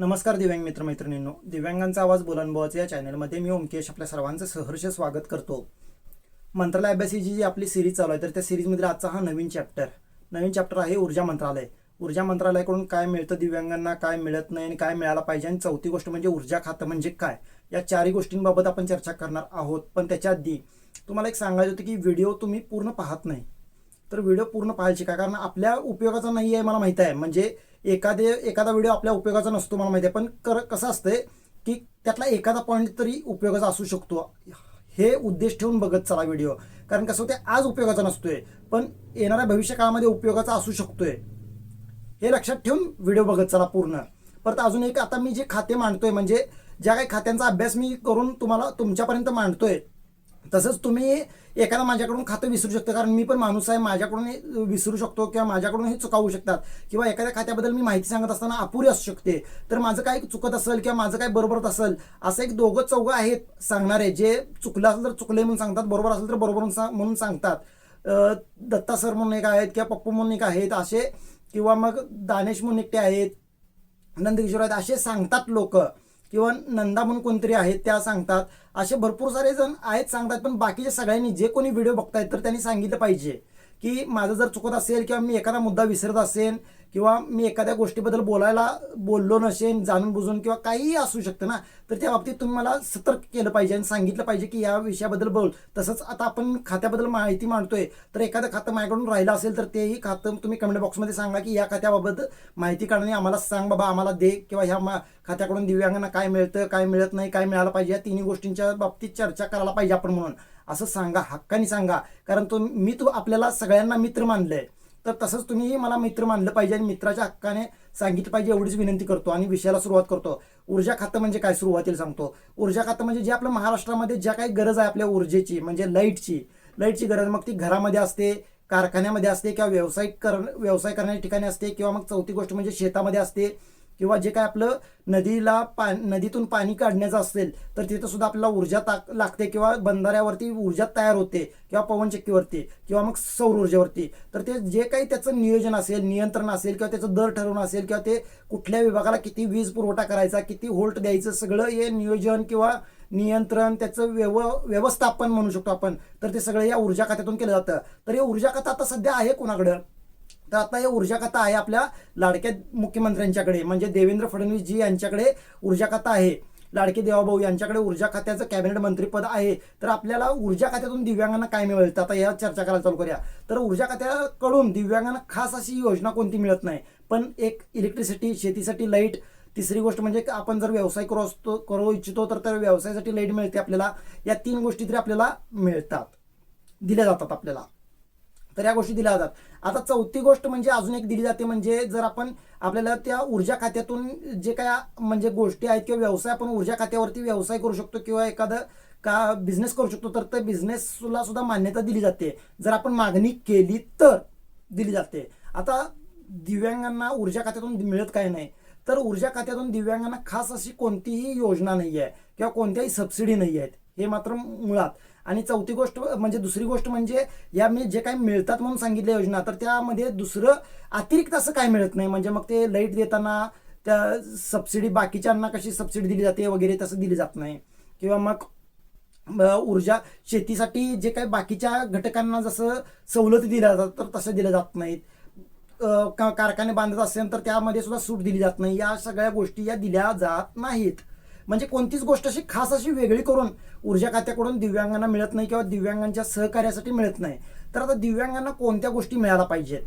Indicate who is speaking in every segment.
Speaker 1: नमस्कार दिव्यांग मित्र मैत्रिणींनो दिव्यांगांचा आवाज बुलनबोवाचा या चॅनलमध्ये मी ओमकेश आपल्या सर्वांचं सहर्ष स्वागत करतो. मंत्रालय अभ्यासीची जी आपली सिरीज चालू आहे तर त्या सिरीजमधील आजचा हा नवीन चॅप्टर नवीन चॅप्टर आहे ऊर्जा मंत्रालय. ऊर्जा मंत्रालयाकडून काय मिळतं दिव्यांगांना काय मिळत नाही आणि काय मिळायला पाहिजे? आणि चौथी गोष्ट म्हणजे ऊर्जा खातं म्हणजे काय? या चारही गोष्टींबाबत आपण चर्चा करणार आहोत. पण त्याच्या आधी तुम्हाला एक सांगायचं होतं की व्हिडिओ तुम्ही पूर्ण पाहत नाही. तर व्हिडिओ पूर्ण पाहायची का? कारण आपल्या उपयोगाचा नाही आहे मला माहीत आहे. म्हणजे एखादे एखादा व्हिडिओ आपल्या उपयोगाचा नसतो मला माहिती आहे. पण कर कसं असतंय की त्यातला एखादा पॉईंट तरी उपयोगाचा असू शकतो. हे उद्देश ठेवून बघत चला व्हिडिओ. कारण कसं होते आज उपयोगाचा नसतोय पण येणाऱ्या भविष्य काळामध्ये उपयोगाचा असू शकतोय. हे लक्षात ठेवून व्हिडिओ बघत चला पूर्ण. परत अजून एक आता मी जे खाते मांडतोय म्हणजे ज्या काही खात्यांचा अभ्यास मी करून तुम्हाला तुमच्यापर्यंत मांडतोय तसंच तुम्ही एखादा माझ्याकडून खातं विसरू शकता कारण मी पण माणूस आहे माझ्याकडून विसरू शकतो किंवा माझ्याकडून हे चुकावू शकतात. किंवा एखाद्या खात्याबद्दल मी माहिती सांगत असताना अपुरी असू शकते. तर माझं काय चुकत असेल किंवा माझं काय बरोबर असेल असं एक दोघं चौघं आहेत सांगणारे जे चुकलं असेल तर चुकले म्हणून सांगतात बरोबर असेल तर बरोबर म्हणून सांग- म्हणून सांगतात. दत्ता सर म्हणून एक आहेत किंवा पप्पू म्हणून एक आहेत असे किंवा मग दानेश म्हणून एकटे आहेत नंदकिशोर आहेत असे सांगतात लोक. किंवा नंदा म्हणून कोणतरी आहेत त्या सांगतात. असे भरपूर सारे जण आहेत सांगतात पण बाकीच्या सगळ्यांनी जे कोणी व्हिडिओ बघतायत तर त्यांनी सांगितलं पाहिजे की माझं जर चुकत असेल किंवा मी एखादा मुद्दा विसरत असेल किंवा मी एखाद्या गोष्टीबद्दल बोलायला बोललो नसेन जाणून बुजून किंवा काहीही असू शकतं ना तर त्या बाबतीत तुम्ही मला सतर्क केलं पाहिजे आणि सांगितलं पाहिजे की या विषयाबद्दल बोल. तसंच आता आपण खात्याबद्दल माहिती मांडतोय. तर एखादं खातं माझ्याकडून राहिलं असेल तर तेही खातं तुम्ही कमेंट बॉक्समध्ये सांगा की या खात्याबाबत माहिती काढणे आम्हाला सांग बाबा आम्हाला दे किंवा ह्या मा- खात्याकडून दिव्यांगांना काय मिळतं काय मिळत नाही काय मिळालं पाहिजे या तिन्ही गोष्टींच्या बाबतीत चर्चा करायला पाहिजे आपण म्हणून. असं सांगा हक्काने सांगा. कारण तो मी तो आपल्याला सगळ्यांना मित्र मानलंय. तर तसंच तुम्हीही मला मित्र मानलं पाहिजे आणि मित्राच्या हक्काने सांगितलं पाहिजे एवढीच विनंती करतो आणि विषयाला सुरुवात करतो. ऊर्जा खातं म्हणजे काय? सुरुवातीला सांगतो. ऊर्जा खातं म्हणजे जे आपल्या महाराष्ट्रामध्ये ज्या काही गरज आहे आपल्या ऊर्जेची म्हणजे लाईटची. लाईटची गरज मग ती घरामध्ये असते कारखान्यामध्ये असते किंवा व्यवसाय कर व्यवसाय करण्याच्या ठिकाणी असते किंवा मग चौथी गोष्ट म्हणजे शेतामध्ये असते. किंवा जे काय आपलं नदीला पा नदीतून पाणी काढण्याचं असेल तर तिथं सुद्धा आपल्याला ऊर्जा ताक लागते किंवा बंधाऱ्यावरती ऊर्जा तयार होते किंवा पवनचक्कीवरती किंवा मग सौर ऊर्जेवरती. तर ते जे काही त्याचं नियोजन असेल नियंत्रण असेल किंवा त्याचं दर ठरवणं असेल किंवा ते कुठल्या विभागाला किती वीज पुरवठा करायचा किती होल्ट द्यायचं सगळं हे नियोजन किंवा नियंत्रण त्याचं व्यव व्यवस्थापन म्हणू शकतो आपण. तर ते सगळं या ऊर्जा खात्यातून केलं जातं. तर हे ऊर्जा खातं आता सध्या आहे कोणाकडं? तर आता हे ऊर्जा खाता आहे आपल्या लाडक्या मुख्यमंत्र्यांच्याकडे. म्हणजे देवेंद्र फडणवीस जी यांच्याकडे ऊर्जा खाता आहे. लाडके देवाभाऊ यांच्याकडे ऊर्जा खात्याचं कॅबिनेट मंत्रीपद आहे. तर आपल्याला ऊर्जा खात्यातून दिव्यांगांना काय मिळतं आता या चर्चा करायला चालू करूया. तर ऊर्जा खात्याकडून दिव्यांगांना खास अशी योजना कोणती मिळत नाही. पण एक इलेक्ट्रिसिटी शेतीसाठी लाइट तिसरी गोष्ट म्हणजे आपण जर व्यवसाय करू असतो करू इच्छितो तर त्या व्यवसायासाठी लाइट मिळते आपल्याला. या तीन गोष्टी तरी आपल्याला मिळतात. दिल्या जातात आपल्याला. तर या गोष्टी दिल्या जातात. आता चौथी गोष्ट म्हणजे अजून एक दिली जाते म्हणजे जर आपण आपल्याला त्या ऊर्जा खात्यातून जे काय म्हणजे गोष्टी आहेत किंवा व्यवसाय आपण ऊर्जा खात्यावरती व्यवसाय करू शकतो किंवा एखादं का बिझनेस करू शकतो तर त्या बिझनेसला सुद्धा मान्यता दिली जाते. जर आपण मागणी केली तर दिली जाते. आता दिव्यांगांना ऊर्जा खात्यातून मिळत काय नाही तर ऊर्जा खात्यातून दिव्यांगांना खास अशी कोणतीही योजना नाही आहे किंवा कोणत्याही सबसिडी नाही आहेत हे मात्र मुळात. आणि चौथी गोष्ट म्हणजे दुसरी गोष्ट म्हणजे या मी जे काही मिळतात म्हणून सांगितल्या योजना तर त्यामध्ये दुसरं अतिरिक्त असं काय मिळत नाही. म्हणजे मग ते लाइट देताना त्या सबसिडी बाकीच्यांना कशी सबसिडी दिली जाते वगैरे तसं दिली जात नाही. किंवा मग ऊर्जा शेतीसाठी जे काही बाकीच्या घटकांना जसं सवलती दिल्या जातात तर तसं दिल्या जात नाहीत. का- कारखाने बांधत असेल तर त्यामध्ये सुद्धा सूट दिली जात नाही. या सगळ्या गोष्टी या दिल्या जात नाहीत. म्हणजे कोणतीच गोष्ट अशी खास अशी वेगळी करून ऊर्जा खात्याकडून दिव्यांगांना मिळत नाही किंवा दिव्यांगांच्या सहकार्यासाठी मिळत नाही. तर आता दिव्यांगांना कोणत्या गोष्टी मिळायला पाहिजेत?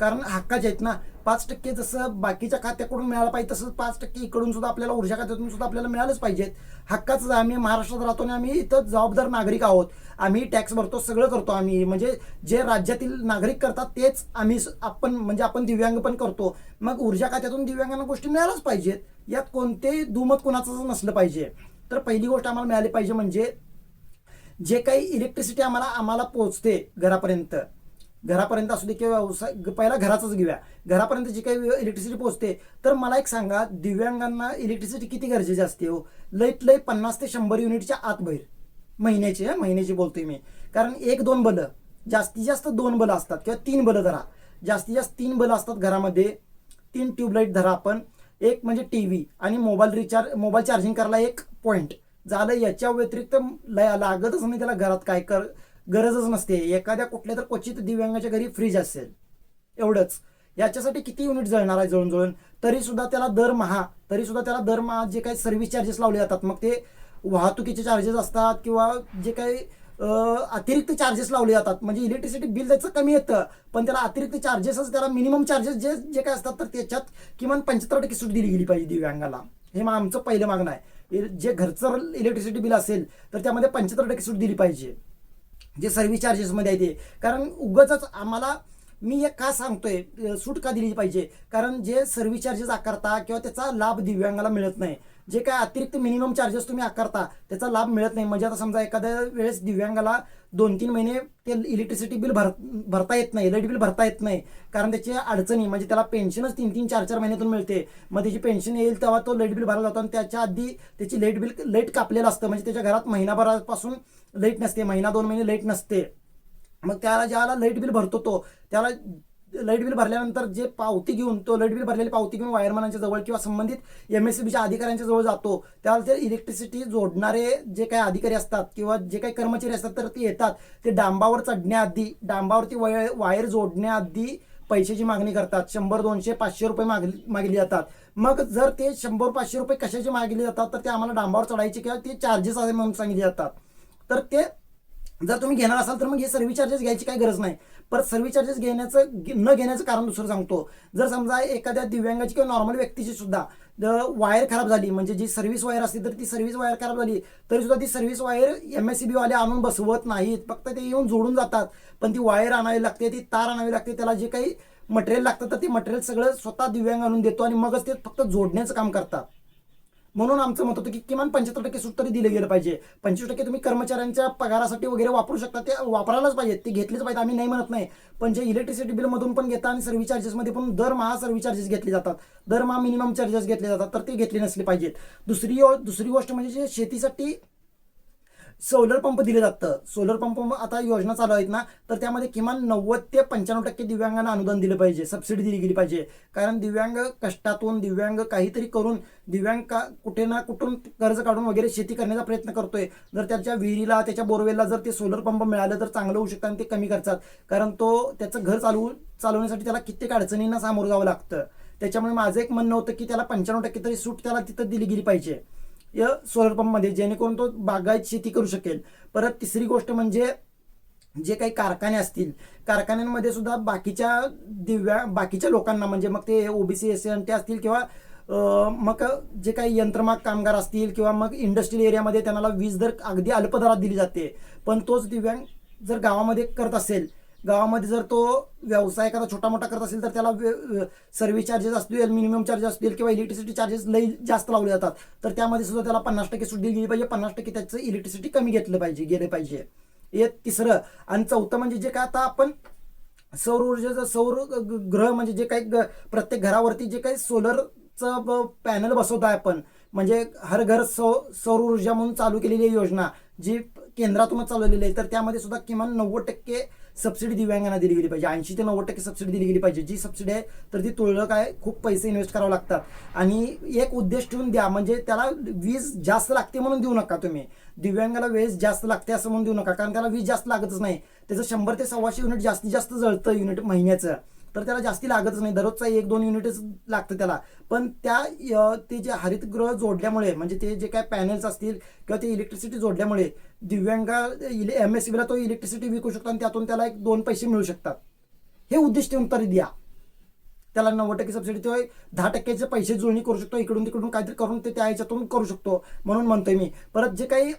Speaker 1: कारण हक्काचे आहेत ना. पाच टक्के जसं बाकीच्या खात्याकडून मिळालं पाहिजे तसं पाच टक्के इकडून सुद्धा आपल्याला ऊर्जा खात्यातून सुद्धा आपल्याला मिळालंच पाहिजेत हक्काचं आम्ही महाराष्ट्रात राहतो आणि आम्ही इथं जबाबदार नागरिक आहोत आम्ही टॅक्स भरतो सगळं करतो आम्ही. म्हणजे जे राज्यातील नागरिक करतात तेच आम्ही आपण म्हणजे आपण दिव्यांग पण करतो. मग ऊर्जा खात्यातून दिव्यांगांना गोष्टी मिळायलाच पाहिजेत. यात कोणतेही दुमत कोणाचं नसलं पाहिजे. तर पहिली गोष्ट आम्हाला मिळाली पाहिजे म्हणजे जे काही इलेक्ट्रिसिटी आम्हाला आम्हाला पोहोचते घरापर्यंत घरापर्यंत असू दे किंवा व्यवसाय पहिला घराचाच घेऊया. घरापर्यंत जी काही इलेक्ट्रिसिटी पोहोचते तर मला एक सांगा दिव्यांगांना इलेक्ट्रिसिटी किती गरजेची असते हो? लईत लई पन्नास ते शंभर युनिटच्या आत बाहेर. महिन्याची हं, महिन्याची बोलतोय मी. कारण एक दोन बलं जास्तीत जास्त दोन बलं असतात किंवा तीन बलं धरा. जास्तीत जास्त तीन बलं असतात घरामध्ये तीन ट्यूबलाईट धरा आपण. एक म्हणजे टी व्ही आणि मोबाईल रिचार्ज मोबाईल चार्जिंग करायला एक पॉईंट झालं याच्या व्यतिरिक्त ल- लागतच नाही त्याला घरात काय कर गरजच नसते. एखाद्या कुठल्या तर क्वचित दिव्यांगाच्या घरी फ्रीज असेल. एवढंच. याच्यासाठी किती युनिट जळणार आहे जळून जळून तरी सुद्धा त्याला दरमहा तरी सुद्धा त्याला दरमहा जे काही सर्व्हिस चार्जेस लावले जातात मग ते वाहतुकीचे चार्जेस असतात किंवा जे काही अतिरिक्त चार्जेस लावले जातात. म्हणजे इलेक्ट्रिसिटी बिल त्याचं कमी येतं पण त्याला अतिरिक्त चार्जेसच त्याला मिनिमम चार्जेस जे जे काय असतात तर त्याच्यात किमान पंच्याहत्तर टक्के सूट दिली गेली पाहिजे दिव्यांगाला. हे मग आमचं पहिलं मागणं आहे. जे घरचं इलेक्ट्रिसिटी बिल असेल तर त्यामध्ये पंच्याहत्तर टक्के सूट दिली पाहिजे. जे सर्व्हिस चार्जेसमध्ये आहे ते. कारण उगाच आम्हाला मी एक का सांगतोय सूट का दिली पाहिजे. कारण जे सर्व्हिस चार्जेस आकारता किंवा त्याचा लाभ दिव्यांगाला मिळत नाही. जे काय अतिरिक्त मिनिमम चार्जेस तुम्ही आकारता त्याचा लाभ मिळत नाही. म्हणजे आता समजा एखाद्या वेळेस दिव्यांगाला दोन तीन महिने ते इलेक्ट्रिसिटी बिल भर भरता येत नाही लाइट बिल भरता येत नाही. कारण त्याची अडचणी म्हणजे त्याला पेन्शनच तीन तीन चार चार महिन्यातून मिळते. मग त्याची पेन्शन येईल तेव्हा तो लाइट बिल भरायला जातो आणि त्याच्या आधी त्याची लाइट बिल लाइट कापलेलं असतं. म्हणजे त्याच्या घरात महिनाभरापासून लाइट नसते महिना दोन महिने लाइट नसते. मग त्याला ज्याला लाइट बिल भरतो तो त्याला लाइट बिल भरल्यानंतर जे पावती घेऊन तो लाइट बिल भरलेली पावती घेऊन वायरमॅनांच्या जवळ किंवा संबंधित एम एस सी बीच्या अधिकाऱ्यांच्या जवळ जातो. त्याला ते इलेक्ट्रिसिटी जोडणारे जे काही अधिकारी असतात किंवा जे काही कर्मचारी असतात तर ते येतात. ते डांबावर चढण्याआधी डांबावरती वाय वायर जोडण्याआधी पैशाची मागणी करतात. शंभर दोनशे पाचशे रुपये मागली मागली जातात. मग जर ते शंभर पाचशे रुपये कशाचे मागले जातात तर ते आम्हाला डांबावर चढायचे किंवा ते चार्जेस आहे म्हणून सांगितले जातात. तर ते जर तुम्ही घेणार असाल तर मग हे सर्व्हिस चार्जेस घ्यायची काही गरज नाही. परत सर्व्हिस चार्जेस घेण्याचं न घेण्याचं कारण दुसरं सांगतो. जर समजा एखाद्या दिव्यांगाची किंवा नॉर्मल व्यक्तीची सुद्धा वायर खराब झाली म्हणजे जी सर्व्हिस वायर असते तर ती सर्व्हिस वायर खराब झाली तरी सुद्धा ती service wire M S C बीवाले आणून बसवत नाहीत. फक्त ते येऊन जोडून जातात. पण ती वायर आणावी लागते ती तार आणावी लागते त्याला जे काही मटेरियल लागतं तर ते मटेरियल सगळं स्वतः दिव्यांग आणून देतो आणि मगच ते फक्त जोडण्याचं काम करतात. म्हणून आमचं मत होतं की किमान पंच्याहत्तर टक्के सूट तरी दिलं गेलं पाहिजे. पंचवीस टक्के तुम्ही कर्मचाऱ्यांच्या पगारासाठी वगैरे वापरू शकता ते वापरायलाच पाहिजे ते घेतलेच पाहिजे आम्ही नाही म्हणत नाही. पण जे इलेक्ट्रिसिटी बिलमधून पण घेता आणि सर्व्हिस चार्जेसमध्ये पण दरमहा सर्व्हिस चार्जेस घेतले जातात. दरमहा मिनिमम चार्जेस घेतले जातात तर ते घेतले नसले पाहिजेत. दुसरी दुसरी गोष्ट म्हणजे जे शेतीसाठी सोलर पंप दिले जातं. सोलर पंप आता योजना चालू आहेत ना तर त्यामध्ये किमान नव्वद ते पंच्याण्णव टक्के दिव्यांगांना अनुदान दिलं पाहिजे सबसिडी दिली गेली पाहिजे. कारण दिव्यांग कष्टातून दिव्यांग काहीतरी करून दिव्यांग का कुठे ना कुठून कर्ज काढून वगैरे शेती करण्याचा प्रयत्न करतोय. जर त्याच्या विहिरीला त्याच्या बोरवेलला जर ते सोलर पंप मिळालं तर चांगलं होऊ शकतं आणि ते कमी खर्चात कारण तो त्याचं घर चालवू चालवण्यासाठी त्याला कित्येक अडचणींना सामोरं जावं लागतं. त्याच्यामुळे माझं एक म्हणणं होतं की त्याला पंच्याण्णव टक्के तरी सूट त्याला तिथं दिली गेली पाहिजे. या सोलर पंपमध्ये जेणेकरून तो बागायत शेती करू शकेल. परत तिसरी गोष्ट म्हणजे जे काही कारखाने असतील कारखान्यांमध्ये सुद्धा बाकीच्या दिव्या बाकीच्या लोकांना म्हणजे मग ते ओबीसी एस एन टी असतील किंवा मग जे काही यंत्रमाग कामगार असतील किंवा मग इंडस्ट्रियल एरियामध्ये त्यांना वीज दर अगदी अल्पदरात दिली जाते. पण तोच दिव्यांग जर गावामध्ये करत असेल गावामध्ये जर तो व्यवसाय एखादा छोटा मोठा करत असेल तर त्याला सर्व्हिस चार्जेस असतील मिनिमम चार्जेस असतील किंवा इलेक्ट्रिसिटी चार्जेस लई जास्त लावले जातात. तर त्यामध्ये सुद्धा त्याला पन्नास टक्के सूट दिली गेली पाहिजे. पन्नास टक्के त्याचं इलेक्ट्रिसिटी कमी घेतलं पाहिजे गेले पाहिजे. हे तिसरं आणि चौथं म्हणजे जे काय आता आपण सौर ऊर्जेचं सौर ग्रह म्हणजे जे काही ग- प्रत्येक घरावरती जे काही सोलरचं पॅनल बसवत आहे आपण म्हणजे हर घर सौ सौर ऊर्जा म्हणून चालू केलेली योजना जी केंद्रातूनच चालवलेली आहे. तर त्यामध्ये सुद्धा किमान नव्वद टक्के सबसिडी दिव्यांगांना दिली गेली पाहिजे. ऐंशी ते नव्वद टक्के सबसिडी दिली गेली पाहिजे. जी सबसिडी आहे तर ती तुळक आहे खूप पैसे इन्व्हेस्ट करावे लागतात. आणि एक उद्देश ठेवून द्या म्हणजे त्याला वीज जास्त लागते म्हणून देऊ नका तुम्ही. दिव्यांगाला वेज जास्त लागते असं म्हणून देऊ नका कारण त्याला वीज जास्त लागतच नाही. त्याचं शंभर ते सव्वाशे युनिट जास्तीत जास्त जळतं युनिट महिन्याचं. तर त्याला जास्ती लागतच नाही. दररोजचा एक दोन युनिटच लागतं त्याला. पण त्या ते जे हरितगृह जोडल्यामुळे म्हणजे ते जे काय पॅनल्स असतील किंवा ते इलेक्ट्रिसिटी जोडल्यामुळे दिव्यांगा एम एस सीला तो इलेक्ट्रिसिटी विकू शकतो आणि त्यातून त्याला एक दोन पैसे मिळू शकतात. हे उद्दिष्ट ठेवून तरी द्या. त्याला नव्वद टक्के सबसिडी तो दहा टक्क्याचे पैसे जुळणी करू शकतो. इकडून तिकडून काहीतरी करून ते त्या ह्याच्यातून करू शकतो. म्हणून म्हणतोय मी. परत जे काही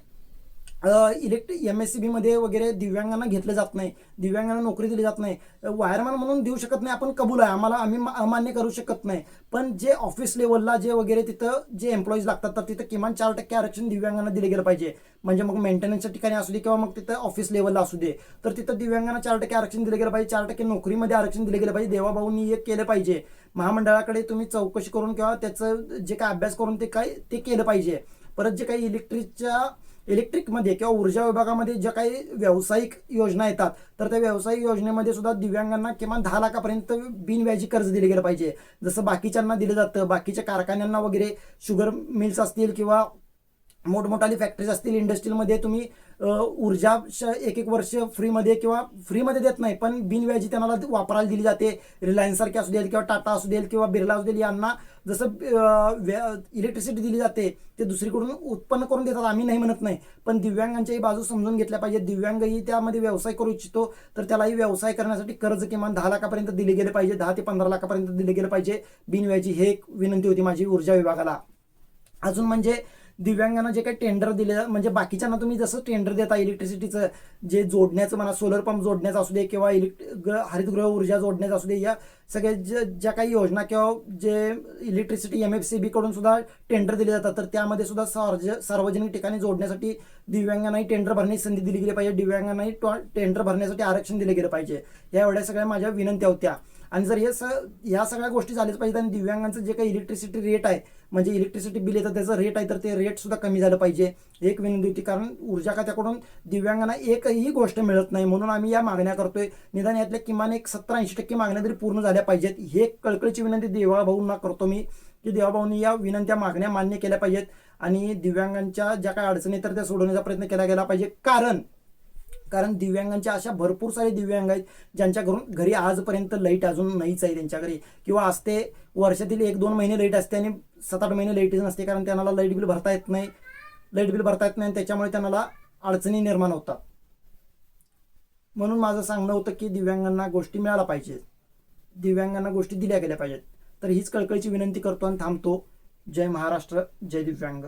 Speaker 1: इलेक्ट एम एस सी बीमध्ये वगैरे दिव्यांगांना घेतलं जात नाही. दिव्यांगांना नोकरी दिली जात नाही. वायरमॅन म्हणून देऊ शकत नाही. आपण कबूल आहे. आम्हाला आम्ही मा- अमान्य करू शकत नाही. पण जे ऑफिस लेवलला जे वगैरे तिथं जे एम्प्लॉईज लागतात तर तिथं किमान चार टक्के आरक्षण दिव्यांगांना दिले गेलं पाहिजे. म्हणजे मग मेंटेनन्सच्या ठिकाणी असू दे किंवा मग तिथं ऑफिस लेवलला असू दे. तर तिथं दिव्यांगांना चार टक्के आरक्षण दिलं गेलं पाहिजे. चार टक्के नोकरीमध्ये आरक्षण दिलं गेलं पाहिजे. देवाभाऊंनी एक केलं पाहिजे. महामंडळाकडे तुम्ही चौकशी करून किंवा त्याचं जे काय अभ्यास करून ते काय ते केलं पाहिजे. परत जे काही इलेक्ट्रिकच्या इलेक्ट्रिकमध्ये किंवा ऊर्जा विभागामध्ये ज्या काही व्यावसायिक योजना येतात तर त्या व्यावसायिक योजनेमध्ये सुद्धा दिव्यांगांना किमान दहा लाखापर्यंत बिनव्याजी कर्ज दिले गेलं पाहिजे. जसं बाकीच्यांना दिलं जातं बाकीच्या कारखान्यांना वगैरे शुगर मिल्स असतील किंवा मोठमोठाली फॅक्टरीज असतील इंडस्ट्रीमध्ये तुम्ही ऊर्जा श- एक एक वर्ष फ्रीमध्ये किंवा फ्रीमध्ये देत नाही पण बिनव्याजी त्यांना वापरायला दिली जाते. रिलायन्स सारखे असू देल किंवा टाटा असू देल किंवा बिर्ला असू देल यांना जसं इलेक्ट्रिसिटी दिली जाते ते दुसरीकडून उत्पन्न करून देतात आम्ही नाही म्हणत नाही. पण दिव्यांगांच्याही बाजू समजून घेतल्या पाहिजे दिव्यांगही त्यामध्ये व्यवसाय करू इच्छितो तर त्यालाही व्यवसाय करण्यासाठी कर्ज किमान दहा लाखापर्यंत दिले गेले पाहिजे दहा ते पंधरा लाखापर्यंत दिले गेले पाहिजे. बिनव्याजी हे एक विनंती होती माझी ऊर्जा विभागाला. अजून म्हणजे दिव्यांगांना जे काही टेंडर दिले म्हणजे बाकीच्यांना तुम्ही जसं टेंडर देता इलेक्ट्रिसिटीचं जे जोडण्याचं म्हणा सोलर पंप जोडण्याचं असू दे किंवा इलेक्ट्रिक हरितगृह ऊर्जा जोडण्याचं असू दे या सगळ्या ज्या ज्या काही योजना किंवा जे इलेक्ट्रिसिटी एम एफ सी बीकडून सुद्धा टेंडर दिले जातात तर त्यामध्ये सुद्धा सार्वज सार्वजनिक ठिकाणी जोडण्यासाठी दिव्यांगांनाही टेंडर भरण्याची संधी दिली गेली पाहिजे दिव्यांगांनाही टॉ- टेंडर भरण्यासाठी आरक्षण दिले गेलं पाहिजे. या एवढ्या सगळ्या माझ्या विनंत्या होत्या. आणि जर हे स ह्या सगळ्या गोष्टी झाल्याच पाहिजेत आणि दिव्यांगांचं जे काही इलेक्ट्रिसिटी रेट आहे म्हणजे इलेक्ट्रिसिटी बिल येतं त्याचं रेट आहे तर ते रेट सुद्धा कमी झालं पाहिजे. एक विनंती होती कारण ऊर्जा खात्याकडून दिव्यांगांना एकही गोष्ट मिळत नाही. म्हणून आम्ही या मागण्या करतोय. निदान यातल्या किमान एक सत्तर ऐंशी टक्के मागण्या तरी पूर्ण झाल्या पाहिजेत. हे कळकळीची विनंती देवाभाऊंना करतो मी की देवाभाऊंनी या विनंत्या मागण्या मान्य केल्या पाहिजेत. आणि दिव्यांगांच्या ज्या काही अडचणी आहेत तर त्या सोडवण्याचा प्रयत्न केला गेला पाहिजे. कारण कारण दिव्यांगांच्या अशा भरपूर सारे दिव्यांग आहेत ज्यांच्या घरून घरी आजपर्यंत लाइट अजून नाहीच आहे त्यांच्या घरी. किंवा असते वर्षातील एक दोन महिने लाइट असते आणि सात आठ महिने लाईटच नसते कारण त्यांना लाइट बिल भरता येत नाही. लाइट बिल भरता येत नाही आणि त्याच्यामुळे त्यांना अडचणी निर्माण होतात. म्हणून माझं सांगणं होतं की दिव्यांगांना गोष्टी मिळाल्या पाहिजेत. दिव्यांगांना गोष्टी दिल्या गेल्या पाहिजेत. तर हीच कळकळीची विनंती करतो आणि थांबतो. जय महाराष्ट्र जय दिव्यांग.